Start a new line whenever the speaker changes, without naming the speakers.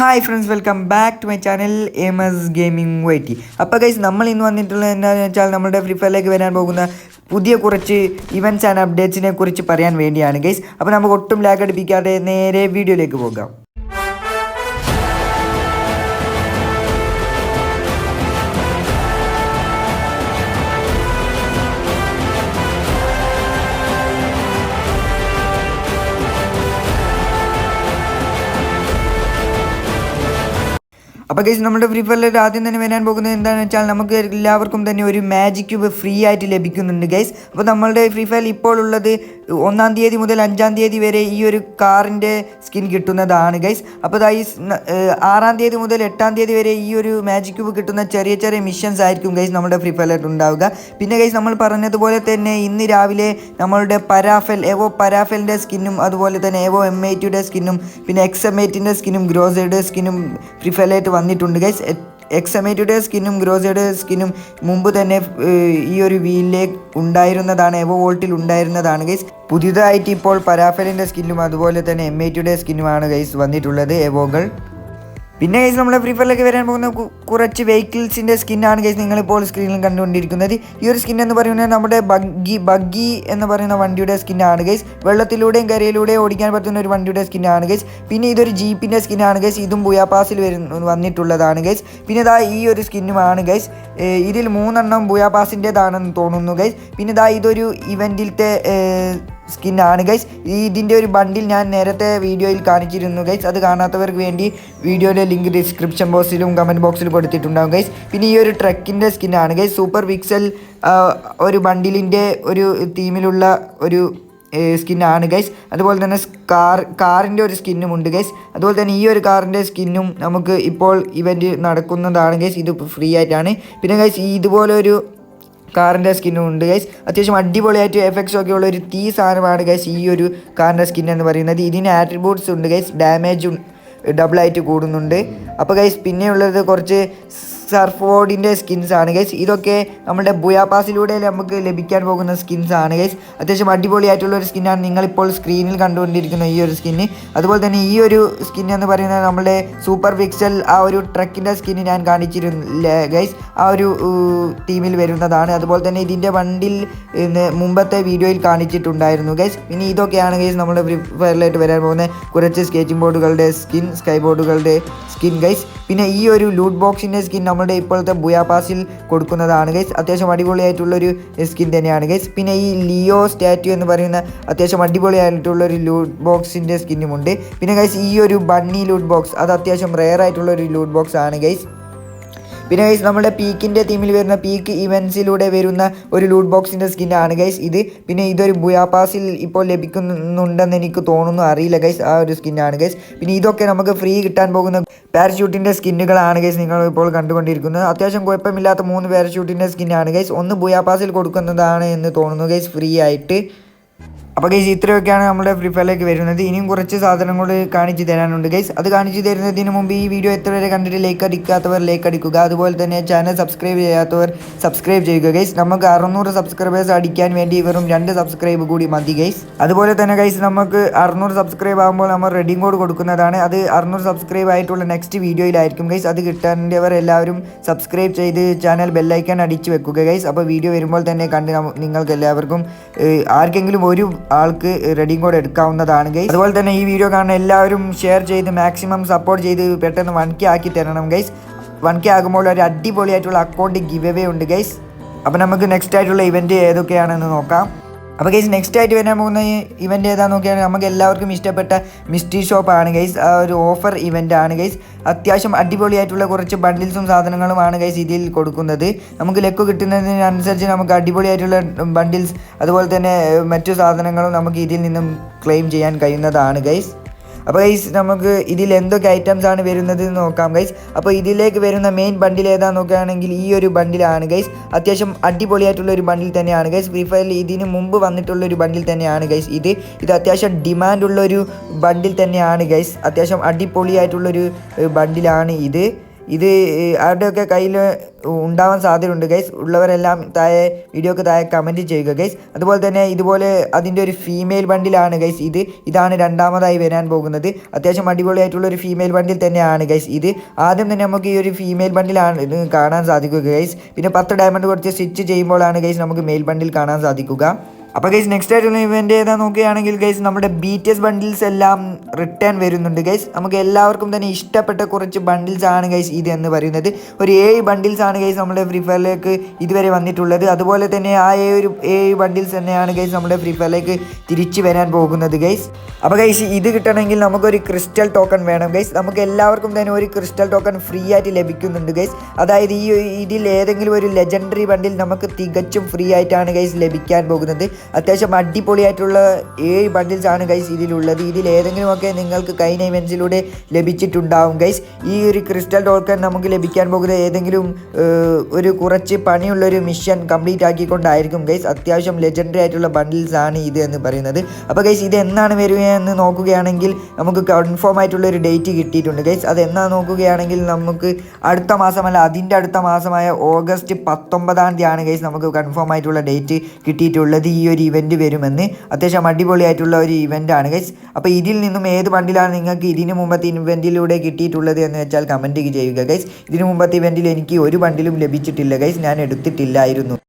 Hi friends welcome back to my channel M S gaming YT അപ്പോൾ guys നമ്മൾ ഇന്ന് വന്നിട്ടുള്ളത് എന്താണെന്ന് വെച്ചാൽ നമ്മുടെ ഫ്രീ ഫയറിലേക്ക് വരാൻ പോകുന്ന പുതിയ കുറച്ച് ഇവന്റ്സ് ആൻഡ് അപ്ഡേറ്റ്സിനെ കുറിച്ച് പറയാൻ വേണ്ടിയാണ് ഗൈസ് അപ്പോൾ നമുക്ക് ഒട്ടും ലാഗ് അടിപ്പിക്കാതെ നേരെ വീഡിയോയിലേക്ക് പോകാം. അപ്പോൾ ഗൈസ് നമ്മുടെ ഫ്രീ ഫയറിൽ ആദ്യം തന്നെ വരാൻ പോകുന്നത് എന്താണെന്ന് വെച്ചാൽ നമുക്ക് എല്ലാവർക്കും തന്നെ ഒരു മാജിക് ക്യൂബ് ഫ്രീ ആയിട്ട് ലഭിക്കുന്നുണ്ട് ഗൈസ് അപ്പോൾ നമ്മളുടെ ഫ്രീ ഫയറിൽ ഇപ്പോൾ ഉള്ളത് ഒന്നാം തീയതി മുതൽ അഞ്ചാം തീയതി വരെ ഈ ഒരു കാറിന്റെ സ്കിൻ കിട്ടുന്നതാണ് ഗൈസ് അപ്പോൾ ഈ ആറാം തീയതി മുതൽ എട്ടാം തീയതി വരെ ഈ ഒരു മാജിക് ക്യൂബ് കിട്ടുന്ന ചെറിയ ചെറിയ മിഷൻസ് ആയിരിക്കും ഗൈസ് നമ്മുടെ ഫ്രീ ഫയറിൽ ഉണ്ടാവുക. പിന്നെ ഗൈസ് നമ്മൾ പറഞ്ഞതുപോലെ തന്നെ ഇന്ന് രാവിലെ നമ്മളുടെ പരാഫൽ എവോ പരാഫലിന്റെ സ്കിന്നും അതുപോലെ തന്നെ എവോ എം ടിയുടെ സ്കിന്നും പിന്നെ എക്സ് എം എയ്റ്റിന്റെ സ്കിന്നും ഗ്രോസയുടെ സ്കിന്നും ഫ്രീ ഫയറിലായിട്ട് വന്നിട്ടുണ്ട് ഗൈസ് എക്സ് എം എയ്റ്റിയുടെ സ്കിന്നും ഗ്രോസയുടെ സ്കിന്നും മുമ്പ് തന്നെ ഈ ഒരു വീലിലെ ഉണ്ടായിരുന്നതാണ് എവോ വോൾട്ടിൽ ഉണ്ടായിരുന്നതാണ് ഗൈസ്. പുതിയതായിട്ട് ഇപ്പോൾ പരാഫലിന്റെ സ്കിന്നും അതുപോലെ തന്നെ എം ഐ ടിയുടെ സ്കിന്നുമാണ് ഗൈസ് വന്നിട്ടുള്ളത് എവോകൾ. പിന്നെ ഗൈസ് നമ്മുടെ ഫ്രീ ഫയറിലേക്ക് വരാൻ പോകുന്ന കുറച്ച് വെഹിക്കിൾസിന്റെ സ്കിന്നാണ് ഗൈസ് നിങ്ങളിപ്പോൾ സ്ക്രീനിൽ കണ്ടുകൊണ്ടിരിക്കുന്നത്. ഈ ഒരു സ്കിൻ എന്ന് പറയുന്നത് നമ്മുടെ ബഗ്ഗി ബഗ്ഗി എന്ന് പറയുന്ന വണ്ടിയുടെ സ്കിന്നാണ് ഗൈസ് വെള്ളത്തിലൂടെയും കരയിലൂടെയും ഓടിക്കാൻ പറ്റുന്ന ഒരു വണ്ടിയുടെ സ്കിന്നാണ് ഗൈസ് പിന്നെ ഇതൊരു ജീപ്പിന്റെ സ്കിന്നാണ് ഗൈസ് ഇതും ബുയാപാസിൽ വരുന്ന വന്നിട്ടുള്ളതാണ് ഗൈസ് പിന്നെ ഇതാ ഈ ഒരു സ്കിന്നുമാണ് ഗൈസ് ഇതിൽ മൂന്നെണ്ണം ബുയാപാസിന്റെതാണെന്ന് തോന്നുന്നു ഗൈസ് പിന്നെ ഇതാ ഇതൊരു ഇവന്റിലത്തെ സ്കിന്നാണ്. ഗൈസ് ഈ ഇതിന്റെ ഒരു ബണ്ടിൽ ഞാൻ നേരത്തെ വീഡിയോയിൽ കാണിച്ചിരുന്നു ഗൈസ്. അത് കാണാത്തവർക്ക് വേണ്ടി വീഡിയോയുടെ ലിങ്ക് ഡിസ്ക്രിപ്ഷൻ ബോക്സിലും കമന്റ് ബോക്സിലും കൊടുത്തിട്ടുണ്ടാകും ഗൈസ്. പിന്നെ ഈ ഒരു ട്രക്കിന്റെ സ്കിന്നാണ് ഗൈസ് സൂപ്പർ പിക്സൽ ഒരു ബണ്ടിലിന്റെ ഒരു തീമിലുള്ള ഒരു സ്കിന്നാണ് ഗൈസ്. അതുപോലെ തന്നെ കാർ കാറിന്റെ ഒരു സ്കിന്നും ഉണ്ട് ഗൈസ്. അതുപോലെ തന്നെ ഈ ഒരു കാറിന്റെ സ്കിന്നും നമുക്ക് ഇപ്പോൾ ഇവന്റ് നടക്കുന്നതാണ് ഗൈസ്. ഇത് ഫ്രീ ആയിട്ടാണ്. പിന്നെ ഗൈസ് ഇതുപോലെ ഒരു കാറിന്റെ സ്കിന്നും ഉണ്ട് ഗൈസ് അത്യാവശ്യം അടിപൊളിയായിട്ട് എഫക്ട്സ് ഒക്കെ ഉള്ള ഒരു തീ സാധനമാണ് ഗൈസ് ഈ ഒരു കാറിന്റെ സ്കിൻ എന്ന് പറയുന്നത്. ഇതിന് ആട്രിബ്യൂട്ട്സ് ഉണ്ട് ഗൈസ് ഡാമേജും ഡബിളായിട്ട് കൂടുന്നുണ്ട്. അപ്പോൾ ഗൈസ് പിന്നെയുള്ളത് കുറച്ച് സർഫ് ബോർഡിന്റെ സ്കിൻസ് ആണ് ഗൈസ് ഇതൊക്കെ നമ്മുടെ ബുയാപാസിലൂടെ നമുക്ക് ലഭിക്കാൻ പോകുന്ന സ്കിൻസ് ആണ് ഗൈസ് അത്യാവശ്യം അടിപൊളിയായിട്ടുള്ള ഒരു സ്കിന്നാണ് നിങ്ങളിപ്പോൾ സ്ക്രീനിൽ കണ്ടുകൊണ്ടിരിക്കുന്ന ഈ ഒരു സ്കിന്ന് അതുപോലെ തന്നെ ഈ ഒരു സ്കിൻ എന്ന് പറയുന്നത് നമ്മുടെ സൂപ്പർ പിക്സൽ ആ ഒരു ട്രക്കിന്റെ സ്കിന്ന് ഞാൻ കാണിച്ചിരുന്നില്ല ഗൈസ് ആ ഒരു ടീമിൽ വരുന്നതാണ്. അതുപോലെ തന്നെ ഇതിന്റെ വണ്ടിൽ മുമ്പത്തെ വീഡിയോയിൽ കാണിച്ചിട്ടുണ്ടായിരുന്നു ഗൈസ് പിന്നെ ഇതൊക്കെയാണ് ഗൈസ് നമ്മുടെ ഫ്രീ ഫയറിലായിട്ട് വരാൻ പോകുന്ന കുറച്ച് സ്കേറ്റിംഗ് ബോർഡുകളുടെ സ്കിൻ സ്കൈ ബോർഡുകളുടെ സ്കിൻ ഗൈസ് പിന്നെ ഈ ഒരു ലൂട്ട് ബോക്സിന്റെ സ്കിൻ നമ്മുടെ ഇപ്പോഴത്തെ ബുയാപാസിൽ കൊടുക്കുന്നതാണ് ഗൈസ് അത്യാവശ്യം അടിപൊളിയായിട്ടുള്ളൊരു സ്കിൻ തന്നെയാണ് ഗൈസ് പിന്നെ ഈ ലിയോ സ്റ്റാറ്റ്യൂ എന്ന് പറയുന്ന അത്യാവശ്യം അടിപൊളിയായിട്ടുള്ളൊരു ലൂട്ട് ബോക്സിന്റെ സ്കിന്നുമുണ്ട് പിന്നെ ഗൈസ് ഈ ഒരു ബണ്ണി ലൂട്ട് ബോക്സ് അത് അത്യാവശ്യം റെയർ ആയിട്ടുള്ളൊരു ലൂട്ട് ബോക്സ് ആണ് ഗൈസ് പിന്നെ ഗൈസ് നമ്മുടെ പീക്കിന്റെ തീമിൽ വരുന്ന പീക്ക് ഇവൻസിലൂടെ വരുന്ന ഒരു ലൂട്ട് ബോക്സിന്റെ സ്കിന്നാണ് ഗൈസ് ഇത് പിന്നെ ഇതൊരു ബുയാപാസിൽ ഇപ്പോൾ ലഭിക്കുന്നുണ്ടെന്ന് എനിക്ക് തോന്നുന്നു. അറിയില്ല ഗൈസ് ആ ഒരു സ്കിന്നാണ് ഗൈസ് പിന്നെ ഇതൊക്കെ നമുക്ക് ഫ്രീ കിട്ടാൻ പോകുന്ന പാരച്യൂട്ടിന്റെ സ്കിന്നുകളാണ് ഗൈസ് നിങ്ങൾ ഇപ്പോൾ കണ്ടുകൊണ്ടിരിക്കുന്നത്. അത്യാവശ്യം കുഴപ്പമില്ലാത്ത മൂന്ന് പാരച്യൂട്ടിന്റെ സ്കിന്നാണ് ഗൈസ് ഒന്ന് ബുയാപാസിൽ കൊടുക്കുന്നതാണ് എന്ന് തോന്നുന്നു ഗൈസ് ഫ്രീ ആയിട്ട്. അപ്പോൾ ഗൈസ് ഇത്രയൊക്കെയാണ് നമ്മുടെ ഫ്രീ ഫയറിലേക്ക് വരുന്നത്. ഇനിയും കുറച്ച് സാധനങ്ങൾ കാണിച്ചു തരാനുണ്ട് ഗൈസ് അത് കാണിച്ചു തരുന്നതിന് മുമ്പ് ഈ വീഡിയോ എത്ര വരെ കണ്ടിട്ട് ലൈക്ക് അടിക്കാത്തവർ ലൈക്ക് അടിക്കുക. അതുപോലെ തന്നെ ചാനൽ സബ്സ്ക്രൈബ് ചെയ്യാത്തവർ സബ്സ്ക്രൈബ് ചെയ്യുക ഗൈസ് നമുക്ക് അറുന്നൂറ് സബ്സ്ക്രൈബേഴ്സ് അടിക്കാൻ വേണ്ടി വെറും രണ്ട് സബ്സ്ക്രൈബ് കൂടി മതി ഗൈസ് അതുപോലെ തന്നെ ഗൈസ് നമുക്ക് അറുന്നൂറ് സബ്സ്ക്രൈബ് ആകുമ്പോൾ നമ്മൾ റെഡിങ് കോഡ് കൊടുക്കുന്നതാണ്. അത് അറുന്നൂറ് സബ്സ്ക്രൈബ് ആയിട്ടുള്ള നെക്സ്റ്റ് വീഡിയോയിലായിരിക്കും ഗൈസ് അത് കിട്ടേണ്ടവർ എല്ലാവരും സബ്സ്ക്രൈബ് ചെയ്ത് ചാനൽ ബെല്ലൈക്കൺ അടിച്ചു വെക്കുക ഗൈസ് അപ്പോൾ വീഡിയോ വരുമ്പോൾ തന്നെ കണ്ട് നിങ്ങൾക്ക് എല്ലാവർക്കും ആർക്കെങ്കിലും ഒരു ആൾക്ക് റെഡിയും കൂടെ എടുക്കാവുന്നതാണ് ഗൈസ് അതുപോലെ തന്നെ ഈ വീഡിയോ കാണുന്ന എല്ലാവരും ഷെയർ ചെയ്ത് മാക്സിമം സപ്പോർട്ട് ചെയ്ത് പെട്ടെന്ന് വൺ കെ ആക്കി തരണം ഗൈസ് വൺ കെ ആകുമ്പോൾ ഒരു അടിപൊളിയായിട്ടുള്ള അക്കൗണ്ട് ഗിവ് അവേ ഉണ്ട് ഗൈസ് അപ്പോൾ നമുക്ക് നെക്സ്റ്റ് ആയിട്ടുള്ള ഇവന്റ് ഏതൊക്കെയാണെന്ന് നോക്കാം. അപ്പോൾ ഗൈസ് നെക്സ്റ്റ് ആയിട്ട് വരാൻ പോകുന്ന ഇവന്റ് ഏതാണെന്ന് നോക്കിയാൽ നമുക്ക് എല്ലാവർക്കും ഇഷ്ടപ്പെട്ട മിസ്റ്റി ഷോപ്പാണ് ഗൈസ് ആ ഒരു ഓഫർ ഇവന്റ് ആണ് ഗൈസ് അത്യാവശ്യം അടിപൊളിയായിട്ടുള്ള കുറച്ച് ബണ്ടിൽസും സാധനങ്ങളുമാണ് ഗൈസ് ഇതിൽ കൊടുക്കുന്നത്. നമുക്ക് ലക്ക് കിട്ടുന്നതിനനുസരിച്ച് നമുക്ക് അടിപൊളിയായിട്ടുള്ള ബണ്ടിൽസ് അതുപോലെ തന്നെ മറ്റു സാധനങ്ങളും നമുക്ക് ഇതിൽ നിന്നും ക്ലെയിം ചെയ്യാൻ കഴിയുന്നതാണ് ഗൈസ് അപ്പോൾ ഗൈസ് നമുക്ക് ഇതിൽ എന്തൊക്കെ ഐറ്റംസ് ആണ് വരുന്നത് എന്ന് നോക്കാം ഗൈസ് അപ്പോൾ ഇതിലേക്ക് വരുന്ന മെയിൻ ബണ്ടിൽ ഏതാന്ന് നോക്കുകയാണെങ്കിൽ ഈ ഒരു ബണ്ടിലാണ് ഗൈസ് അത്യാവശ്യം അടിപൊളിയായിട്ടുള്ള ഒരു ബണ്ടിൽ തന്നെയാണ് ഗൈസ് ഫ്രീ ഫയറിൽ ഇതിന് മുമ്പ് വന്നിട്ടുള്ള ഒരു ബണ്ടിൽ തന്നെയാണ് ഗൈസ് ഇത് ഇത് അത്യാവശ്യം ഡിമാൻഡ് ഉള്ള ഒരു ബണ്ടിൽ തന്നെയാണ് ഗൈസ് അത്യാവശ്യം അടിപൊളിയായിട്ടുള്ളൊരു ബണ്ടിലാണ് ഇത്. ഇത് ആരുടെയൊക്കെ കയ്യിൽ ഉണ്ടാവാൻ സാധ്യതയുണ്ട് ഗൈസ് ഉള്ളവരെല്ലാം താഴെ വീഡിയോക്ക് താഴെ കമന്റ് ചെയ്യുക ഗൈസ് അതുപോലെ തന്നെ ഇതുപോലെ അതിന്റെ ഒരു ഫീമെയിൽ ബണ്ടിലാണ് ഗൈസ് ഇത്. ഇതാണ് രണ്ടാമതായി വരാൻ പോകുന്നത്. അത്യാവശ്യം അടിപൊളിയായിട്ടുള്ള ഒരു ഫീമെയിൽ ബണ്ടിൽ തന്നെയാണ് ഗൈസ് ഇത്. ആദ്യം തന്നെ നമുക്ക് ഈ ഒരു ഫീമെയിൽ ബണ്ടിലാണ് കാണാൻ സാധിക്കുക ഗൈസ് പിന്നെ പത്ത് ഡയമണ്ട് കുറച്ച് സ്റ്റിച്ച് ചെയ്യുമ്പോഴാണ് ഗൈസ് നമുക്ക് മെയിൽ ബണ്ടിൽ കാണാൻ സാധിക്കുക. അപ്പോൾ ഗൈസ് നെക്സ്റ്റ് ആയിട്ടുള്ള ഇവന്റ് ഏതാ നോക്കുകയാണെങ്കിൽ ഗൈസ് നമ്മുടെ ബി ടി എസ് ബണ്ടിൽസ് എല്ലാം റിട്ടേൺ വരുന്നുണ്ട് ഗൈസ് നമുക്ക് എല്ലാവർക്കും തന്നെ ഇഷ്ടപ്പെട്ട കുറച്ച് ബണ്ടിൽസ് ആണ് ഗൈസ് ഇത് എന്ന് പറയുന്നത്. ഒരു ഏഴ് ബണ്ടിൽസ് ആണ് ഗൈസ് നമ്മുടെ ഫ്രീ ഫയറിലേക്ക് ഇതുവരെ വന്നിട്ടുള്ളത്. അതുപോലെ തന്നെ ആ ഒരു ഏഴ് ബണ്ടിൽസ് തന്നെയാണ് ഗൈസ് നമ്മുടെ ഫ്രീ ഫയറിലേക്ക് തിരിച്ചു വരാൻ പോകുന്നത് ഗൈസ് അപ്പോൾ ഗൈസ് ഇത് കിട്ടണമെങ്കിൽ നമുക്കൊരു ക്രിസ്റ്റൽ ടോക്കൺ വേണം ഗൈസ് നമുക്ക് എല്ലാവർക്കും തന്നെ ഒരു ക്രിസ്റ്റൽ ടോക്കൺ ഫ്രീ ആയിട്ട് ലഭിക്കുന്നുണ്ട് ഗൈസ് അതായത് ഈ ഇതിൽ ഏതെങ്കിലും ഒരു ലെജൻഡറി ബണ്ടിൽ നമുക്ക് തികച്ചും ഫ്രീ ആയിട്ടാണ് ഗൈസ് ലഭിക്കാൻ പോകുന്നത്. അത്യാവശ്യം അടിപൊളിയായിട്ടുള്ള ഏഴ് ബണ്ടിൽസാണ് ഗൈസ് ഇതിലുള്ളത്. ഇതിൽ ഏതെങ്കിലുമൊക്കെ നിങ്ങൾക്ക് കൈന ഇവൻസിലൂടെ ലഭിച്ചിട്ടുണ്ടാവും ഗൈസ് ഈ ഒരു ക്രിസ്റ്റൽ ടോക്കൺ നമുക്ക് ലഭിക്കാൻ പോകുന്ന ഏതെങ്കിലും ഒരു കുറച്ച് പണിയുള്ളൊരു മിഷൻ കംപ്ലീറ്റ് ആക്കിക്കൊണ്ടായിരിക്കും ഗൈസ് അത്യാവശ്യം ലെജൻഡറി ആയിട്ടുള്ള ബണ്ടിൽസ് ആണ് ഇത് എന്ന് പറയുന്നത്. അപ്പോൾ ഗൈസ് ഇത് എന്നാണ് വരിക എന്ന് നോക്കുകയാണെങ്കിൽ നമുക്ക് കൺഫേം ആയിട്ടുള്ള ഒരു ഡേറ്റ് കിട്ടിയിട്ടുണ്ട് ഗൈസ് അത് എന്നാ നോക്കുകയാണെങ്കിൽ നമുക്ക് അടുത്ത മാസമല്ല അതിന്റെ അടുത്ത മാസമായ ഓഗസ്റ്റ് പത്തൊമ്പതാം തീയതിയാണ് ഗൈസ് നമുക്ക് കൺഫേം ആയിട്ടുള്ള ഡേറ്റ് കിട്ടിയിട്ടുള്ളത്. ഈ ഒരു ഇവന്റ് വരുമെന്ന്. അത്യാവശ്യം അടിപൊളിയായിട്ടുള്ള ഒരു ഇവന്റ് ആണ് ഗൈസ് അപ്പോൾ ഇതിൽ നിന്നും ഏത് ബണ്ടിലാണ് നിങ്ങൾക്ക് ഇതിന് മുമ്പത്തെ ഇവന്റിലൂടെ കിട്ടിയിട്ടുള്ളത് എന്ന് വെച്ചാൽ കമന്റ് ചെയ്യുക ഗൈസ് ഇതിന് മുമ്പത്തെ ഇവന്റിൽ എനിക്ക് ഒരു ബണ്ടിലും ലഭിച്ചിട്ടില്ല ഗൈസ് ഞാൻ എടുത്തിട്ടില്ലായിരുന്നു.